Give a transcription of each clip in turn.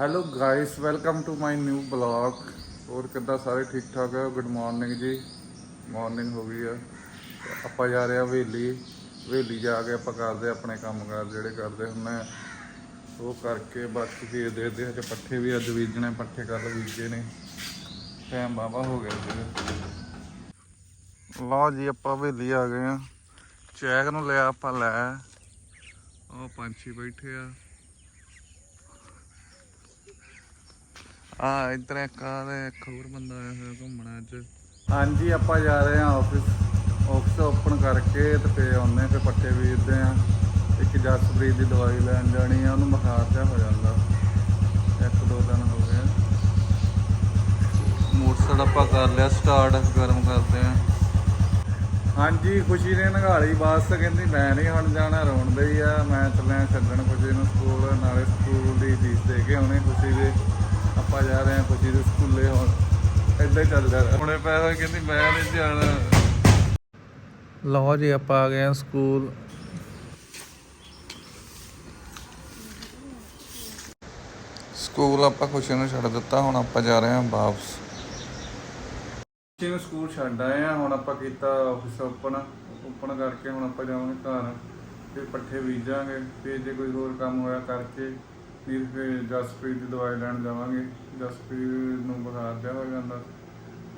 Hello guys welcome to my new blog ਹੋਰ ਕਿੱਦਾਂ? ਸਾਰੇ ਠੀਕ ਠਾਕ ਹੈ ਗੁੱਡ ਮਾਰਨਿੰਗ ਜੀ। ਮਾਰਨਿੰਗ ਹੋ ਗਈ ਆ। ਆਪਾਂ ਜਾ ਰਹੇ ਆ ਹਵੇਲੀ। ਹਵੇਲੀ ਜਾ ਕੇ ਆਪਾਂ ਕਰਦੇ ਆ ਆਪਣੇ ਕੰਮਕਾਰ ਜਿਹੜੇ ਕਰਦੇ ਹੁੰਦੇ ਆ ਉਹ ਕਰਕੇ ਬਾਕੀ ਫੇਰ ਦੇਖਦੇ ਹਾਂ ਜੇ ਪੱਠੇ ਵੀ ਅੱਜ ਬੀਜਣੇ, ਪੱਠੇ ਕੱਲ ਬੀਜੇ ਨੇ। ਟਾਈਮ ਬਾਬਾ ਹੋ ਗਿਆ ਜੀ ਲਓ ਜੀ, ਆਪਾਂ ਹਵੇਲੀ ਆ ਗਏ ਆ। ਚੈਕ ਨੂੰ ਲਿਆ, ਆਪਾਂ ਲੈ। ਉਹ ਪੰਛੀ ਬੈਠੇ ਆ। ਆ ਇਧਰ ਇੱਕ, ਆ ਤੇ ਇੱਕ ਹੋਰ ਬੰਦਾ ਆਇਆ ਹੋਇਆ ਘੁੰਮਣ ਅੱਜ। ਹਾਂਜੀ, ਆਪਾਂ ਜਾ ਰਹੇ ਆ ਆਫਿਸ ਆਫਿਸ ਓਪਨ ਕਰਕੇ ਤੇ ਫੇਰ ਆਉਂਦੇ ਫਿਰ ਪੱਟੇ ਬੀਜਦੇ ਆ ਇੱਕ ਜਸਪ੍ਰੀਤ ਦੀ ਦਵਾਈ ਲੈਣ ਜਾਣੀ ਆ, ਉਹਨੂੰ ਬੁਖਾਰ ਜਿਹਾ ਹੋ ਜਾਂਦਾ। ਇੱਕ ਦੋ ਦਿਨ ਹੋ ਗਏ। ਮੋਟਰਸਾਈਕਲ ਆਪਾਂ ਕਰ ਲਿਆ ਸਟਾਰਟ ਗਰਮ ਕਰਦੇ ਆ ਹਾਂਜੀ, ਖੁਸ਼ੀ ਨੇ ਨਗਾਲੀ, ਬਾਸ ਕਹਿੰਦੀ ਮੈਂ ਨਹੀਂ ਹੁਣ ਜਾਣਾ ਰੋਣਦੇ ਹੀ ਆ। ਮੈਂ ਚੱਲਿਆ ਛੱਡਣ ਖੁਸ਼ੀ ਨੂੰ ਸਕੂਲ, ਨਾਲੇ ਸਕੂਲ ਦੀ ਫੀਸ ਦੇ ਕੇ ਆਉਣੇ ਖੁਸ਼ੀ ਦੇ। ਆਪਾਂ ਜਾ ਰਹੇ ਹਾਂ ਖੁਸ਼ੀ ਦੇ ਸਕੂਲੇ ਹੁਣ। ਏਦਾਂ ਚੱਲਦਾ ਰਿਹਾ। ਹੁਣੇ ਪੈਸਾ ਕਹਿੰਦੀ ਮੈਂ ਨਹੀਂ ਜਾਣਾ। ਲਓ ਜੀ, ਆਪਾਂ ਆ ਗਏ ਹਾਂ ਸਕੂਲ। ਸਕੂਲ ਆਪਾਂ ਖੁਸ਼ੀ ਨੂੰ ਛੱਡ ਦਿੱਤਾ, ਹੁਣ ਆਪਾਂ ਜਾ ਰਹੇ ਹਾਂ ਵਾਪਸ। ਖੁਸ਼ੀ ਨੂੰ ਸਕੂਲ ਛੱਡ ਆਏ ਆ ਹੁਣ ਆਪਾਂ ਕੀਤਾ ਆਫਿਸ ਓਪਨ ਓਪਨ ਕਰਕੇ ਹੁਣ ਆਪਾਂ ਜਾਵਾਂਗੇ ਘਰ। ਫਿਰ ਪੱਠੇ ਬੀਜਾਂਗੇ। ਫਿਰ ਜੇ ਕੋਈ ਹੋਰ ਕੰਮ ਹੋਇਆ ਕਰਕੇ। ਫਿਰ ਫਿਰ ਜਸਪ੍ਰੀਤ ਦੀ ਦਵਾਈ ਲੈਣ ਜਾਵਾਂਗੇ। ਜਸਪ੍ਰੀਤ ਨੂੰ ਬੁਖਾਰ ਜਿਹਾ ਹੋ ਜਾਂਦਾ।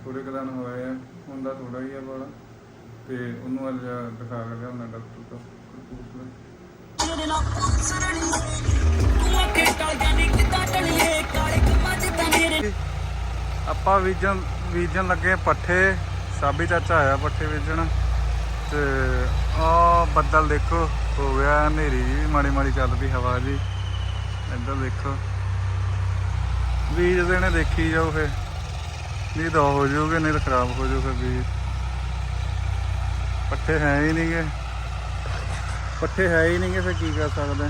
ਥੋੜੇ ਕੁ ਦਿਨ ਹੋਏ ਆ ਹੁੰਦਾ ਥੋੜਾ ਹੀ ਆ ਬੜਾ ਤੇ ਉਹਨੂੰ ਅੱਜ ਦਿਖਾ ਕੇ ਲਿਆਉਣਾ ਡਾਕਟਰ ਤੋਂ ਆਪਾਂ ਬੀਜਣ ਬੀਜਣ ਲੱਗੇ ਪੱਠੇ। ਸਾਬੀ ਚਾਚਾ ਆਇਆ ਪੱਠੇ ਬੀਜਣ। ਤੇ ਆ ਬੱਦਲ ਦੇਖੋ ਹੋ ਗਿਆ ਹਨੇਰੀ ਜੀ ਵੀ ਮਾੜੀ ਮਾੜੀ ਚੱਲ ਪਈ ਹਵਾ ਜੀ। ਇੱਧਰ ਦੇਖੋ। ਬੀਜ ਦੇਣੇ ਦੇਖੀ ਜਾਓ ਫੇ ਨਹੀਂ ਤਾਂ ਹੋ ਜਾਊਗੇ, ਨਹੀਂ ਤਾਂ ਖਰਾਬ ਹੋ ਜਾਊ ਬੀਜ। ਪੱਠੇ ਹੈ ਹੀ ਨਹੀਂਗੇ ਪੱਠੇ ਹੈ ਹੀ ਨਹੀਂਗੇ ਫਿਰ ਕੀ ਕਰ ਸਕਦੇ?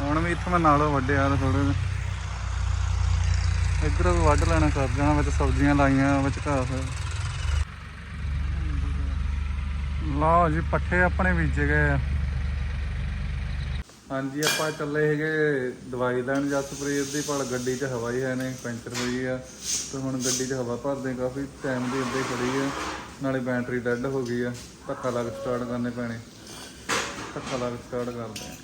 ਹੁਣ ਵੀ ਇੱਥੇ ਮੈਂ ਨਾਲੋਂ ਵੱਡਿਆ ਥੋੜੇ ਜਿਹੇ। ਇੱਧਰ ਵੀ ਵੱਢ ਲੈਣਾ ਕਰ ਜਾਣਾ ਵਿੱਚ ਸਬਜ਼ੀਆਂ ਲਾਈਆਂ ਵਿੱਚ ਘਾਹ। ਹੋਇਆ ਲਓ ਜੀ, ਪੱਠੇ ਆਪਣੇ ਬੀਜੇ ਗਏ ਆ। ਹਾਂਜੀ, ਆਪਾਂ ਚੱਲੇ ਹੈਗੇ ਦਵਾਈ ਲੈਣ ਜਸਪ੍ਰੀਤ ਦੀ, ਪਰ ਗੱਡੀ 'ਚ ਹਵਾ ਹੀ ਹੈ ਨੇ ਪੈਂਚਰ ਹੋਈ ਆ। ਤੇ ਹੁਣ ਗੱਡੀ 'ਚ ਹਵਾ ਭਰਦੇ ਕਾਫੀ ਟਾਈਮ ਦੀ ਇੱਦਾਂ ਖੜੀ ਆ। ਨਾਲੇ ਬੈਟਰੀ ਡੈੱਡ ਹੋ ਗਈ ਆ। ਧੱਕਾ ਲੱਗ ਸਟਾਰਟ ਕਰਨੇ ਪੈਣੇ। ਧੱਕਾ ਲੱਗ ਸਟਾਰਟ ਕਰਦੇ ਆ।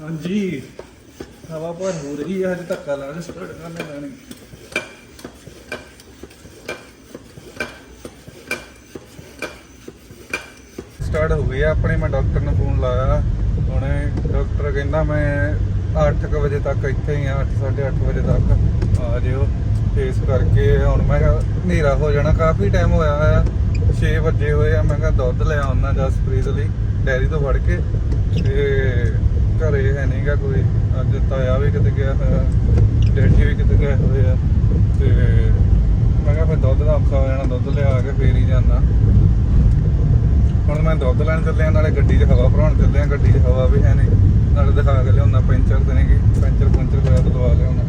ਹਾਂਜੀ। ਹਵਾ ਪਰ ਹੋ ਰਹੀ ਹੈ ਹਜੇ ਧੱਕਾ ਲਾ ਕੇ ਸਟਾਰਟ ਕਰਨੇ ਪੈਣੇ ਸਟਾਰਟ ਹੋ ਗਈ ਆਪਣੇ ਮੈਂ ਡਾਕਟਰ ਨੂੰ ਫੋਨ ਲਾਇਆ। ਹੁਣੇ ਡਾਕਟਰ ਕਹਿੰਦਾ ਮੈਂ 8:00 ਵਜੇ ਤੱਕ ਇੱਥੇ ਹੀ ਆ 8:30 ਵਜੇ ਤੱਕ ਆ ਜਿਓ। ਤੇ ਇਸ ਕਰਕੇ ਹੁਣ ਮੈਂ ਕਿਹਾ ਹਨੇਰਾ ਹੋ ਜਾਣਾ, ਕਾਫੀ ਟਾਈਮ ਹੋਇਆ ਆ। 6 ਵਜੇ ਹੋਏ ਆ, ਮੈਂ ਕਿਹਾ ਦੁੱਧ ਲੈ ਆਉਣਾ ਜਸਪ੍ਰੀਤ ਲਈ, ਡੈਰੀ ਤੋਂ ਫੜ ਕੇ। ਤੇ ਘਰੇ ਹੈ ਨਹੀਂਗਾ ਕੋਈ। ਅੱਜ ਤਾਇਆ ਵੀ ਕਿਤੇ ਗਿਆ ਹੋਇਆ, ਡੈਡੀ ਵੀ ਕਿਤੇ ਗਏ ਹੋਏ ਆ, ਤੇ ਮੈਂ ਕਿਹਾ ਫਿਰ ਦੁੱਧ ਦਾ ਔਖਾ ਹੋ ਜਾਣਾ, ਦੁੱਧ ਲਿਆ ਕੇ ਫੇਰ ਹੀ ਜਾਂਦਾ। ਹੁਣ ਮੈਂ ਦੁੱਧ ਲੈਣ ਚੱਲਿਆ, ਨਾਲੇ ਗੱਡੀ 'ਚ ਹਵਾ ਭਰਾਉਣ ਚੱਲਿਆ, ਗੱਡੀ 'ਚ ਹਵਾ ਵੀ ਹੈ ਨਹੀਂ। ਨਾਲੇ ਦਿਖਾ ਕੇ ਲਿਆਉਣਾ, ਪੈਂਚਰ ਤੇ ਨਹੀਂ ਕਿ ਪੈਂਚਰ ਪੁੰਚਰ ਹੋਇਆ ਤਾਂ ਦਵਾ ਲਿਆਉਣਾ।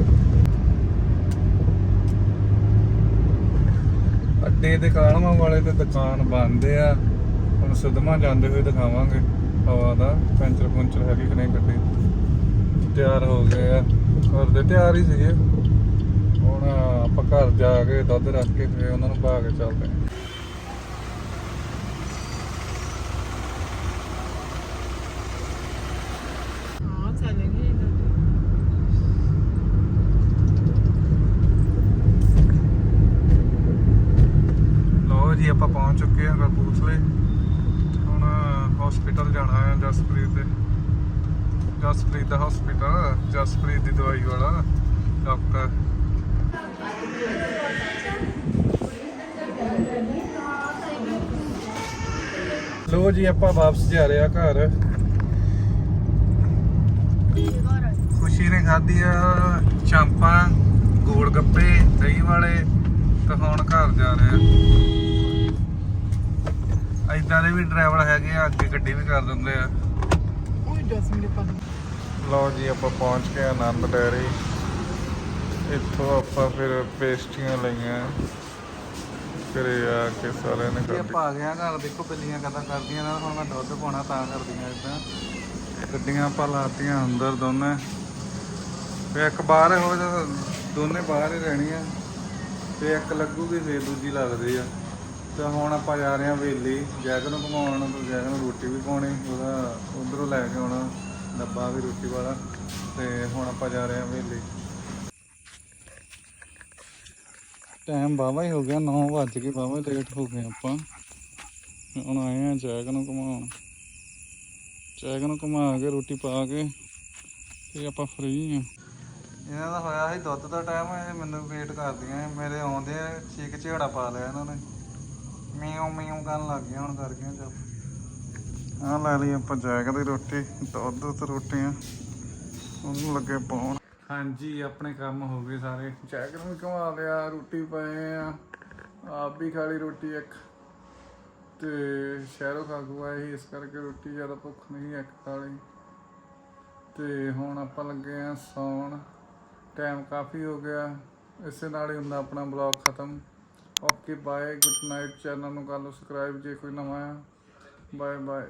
ਅੱਡੇ ਤੇ ਕਾਲਮਾ ਵਾਲੇ ਤੇ ਦੁਕਾਨ ਬੰਦ ਆ, ਹੁਣ ਸੁਦਮਾ ਜਾਂਦੇ ਹੋਏ ਦਿਖਾਵਾਂਗੇ, ਹਵਾ ਦਾ ਪੈਂਚਰ ਪੁੰਚਰ ਹੈਗੀ ਕਿ ਨਹੀਂ ਗੱਡੀ। ਤਿਆਰ ਹੋ ਗਏ ਆ। ਘਰ ਦੇ ਤਿਆਰ ਹੀ ਸੀਗੇ। ਹੁਣ ਆਪਾਂ ਘਰ ਜਾ ਕੇ ਦੁੱਧ ਰੱਖ ਕੇ ਤੇ ਉਹਨਾਂ ਨੂੰ ਪਾ ਕੇ ਚੱਲਦੇ ਲੋ ਜੀ ਆਪਾਂ ਪਹੁੰਚ ਚੁੱਕੇ ਹਾਂ ਕਪੂਰਥਲੇ ਹੁਣ ਹਸਪੀਟਲ ਜਾਣਾ ਹੈ ਜਸਪ੍ਰੀਤ ਦੇ। ਜਸਪ੍ਰੀਤ ਦਾ ਹਸਪੀਟਲ ਜਸਪ੍ਰੀਤ ਦੀ ਦਵਾਈ ਵਾਲਾ ਡਾਕਟਰ ਲੋ ਜੀ, ਆਪਾਂ ਵਾਪਸ ਜਾ ਰਹੇ ਆ ਘਰ। ਖੁਸ਼ੀ ਨੇ ਖਾਧੀ ਆ ਚਾਂਪਾਂ ਗੋਲ ਗੱਪੇ ਦਹੀਂ ਵਾਲੇ ਤੇ ਹੁਣ ਘਰ ਜਾ ਰਹੇ ਆ ਇਦਾਂ ਦੇ ਵੀ ਡਰਾਈਵਰ ਹੈਗੇ ਆ, ਅੱਗੇ ਗੱਡੀ ਵੀ ਕਰ ਦਿੰਦੇ ਆ। ਦੇ ਪਾ ਲਓ ਜੀ ਆਪਾਂ ਪਹੁੰਚ ਗਏ ਆਨੰਦ ਡੈਰੀ ਇੱਥੋਂ ਆਪਾਂ ਫਿਰ ਪੇਸਟੀਆਂ ਲਈਆਂ। ਘਰੇ ਆ ਕੇ ਸਾਰਿਆਂ ਨੇ ਕਰ ਆਪਾਂ ਆ ਗਿਆ ਘਰ ਦੇਖੋ ਬਿੱਲੀਆਂ ਕਦਾਂ ਕਰਦੀਆਂ ਨਾਲ ਹੁਣ ਮੈਂ ਦੁੱਧ ਪਾਉਣਾ ਤਾਂ ਕਰਦੀਆਂ ਇਦਾਂ। ਗੱਡੀਆਂ ਆਪਾਂ ਲਾਤੀਆਂ ਅੰਦਰ ਦੋਨੇ। ਤੇ ਇੱਕ ਬਾਹਰ ਹੋ ਜਾ ਦੋਨੇ ਬਾਹਰ ਹੀ ਰਹਿਣੀਆਂ। ਤੇ ਇੱਕ ਲੱਗੂਗੀ ਫੇਰ ਦੂਜੀ ਲੱਗਦੀ ਆ। ਤੇ ਹੁਣ ਆਪਾਂ ਜਾ ਰਹੇ ਆ ਵੇਲੀ। ਜੈਕ ਨੂੰ ਘੁਮਾਉਣ ਤੇ ਜੈਕ ਨੂੰ ਰੋਟੀ ਵੀ ਪਾਉਣੀ ਉਹਦਾ ਉਧਰੋਂ ਲੈ ਕੇ ਆਉਣਾ ਡੱਬਾ ਵੀ ਰੋਟੀ ਵਾਲਾ ਤੇ ਹੁਣ ਆਪਾਂ ਜਾ ਰਹੇ ਆ ਵੇਲੀ ਟਾਈਮ ਬਾਵਾ ਹੀ ਹੋ ਗਿਆ 9 ਵੱਜ ਕੇ ਬਾਵਾ ਲੇਟ ਹੋ ਗਏ ਆਪਾਂ। ਹੁਣ ਆਏ ਆ ਜੈਕ ਨੂੰ ਘੁਮਾਉਣ। ਜੈਕ ਨੂੰ ਘੁਮਾ ਕੇ ਰੋਟੀ ਪਾ ਕੇ ਤੇ ਆਪਾਂ ਫ੍ਰੀ ਆ ਇਹਨਾਂ ਦਾ ਹੋਇਆ ਸੀ ਦੁੱਧ ਦਾ ਟਾਈਮ ਇਹ ਮੈਨੂੰ ਵੇਟ ਕਰਦੀਆਂ ਮੇਰੇ ਆਉਂਦੇ ਆ ਚੀਕ ਝੇੜਾ ਪਾ ਲਿਆ ਇਹਨਾਂ ਨੇ। ਮੀਉ ਮੀਉ ਕਰਨ ਲੱਗ ਗਏ ਹੁਣ ਕਰ ਗਏ ਜਦ ਆਹ ਲੈ ਲਈ ਆਪਾਂ ਜੈਕ ਦੀ ਰੋਟੀ, ਦੁੱਧ ਤੇ ਰੋਟੀਆਂ। ਉਹਨੂੰ ਲੱਗੇ ਪਾਉਣ। ਹਾਂਜੀ, ਆਪਣੇ ਕੰਮ ਹੋ ਗਏ ਸਾਰੇ। ਜੈਕ ਨੂੰ ਵੀ ਘੁਮਾ ਲਿਆ, ਰੋਟੀ ਪਾਏ ਆ। ਆਪ ਵੀ ਖਾ ਲਈ ਰੋਟੀ ਇੱਕ। ਤੇ ਸ਼ਹਿਰੋਂ ਖਾ ਗਵਾ ਸੀ, ਇਸ ਕਰਕੇ ਰੋਟੀ ਜ਼ਿਆਦਾ ਭੁੱਖ ਨਹੀਂ ਇੱਕ ਖਾ ਲਈ। ਤੇ ਹੁਣ ਆਪਾਂ ਲੱਗੇ ਆ ਸੌਣ। ਟਾਈਮ ਕਾਫੀ ਹੋ ਗਿਆ। ਇਸੇ ਨਾਲ ਹੀ ਹੁੰਦਾ ਆਪਣਾ ਬਲੌਗ ਖਤਮ। Okay bye good night channel ਨੂੰ ਕਰ ਲਓ ਸਬਸਕ੍ਰਾਈਬ ਜੇ ਕੋਈ ਨਵਾਂ ਆ। Bye bye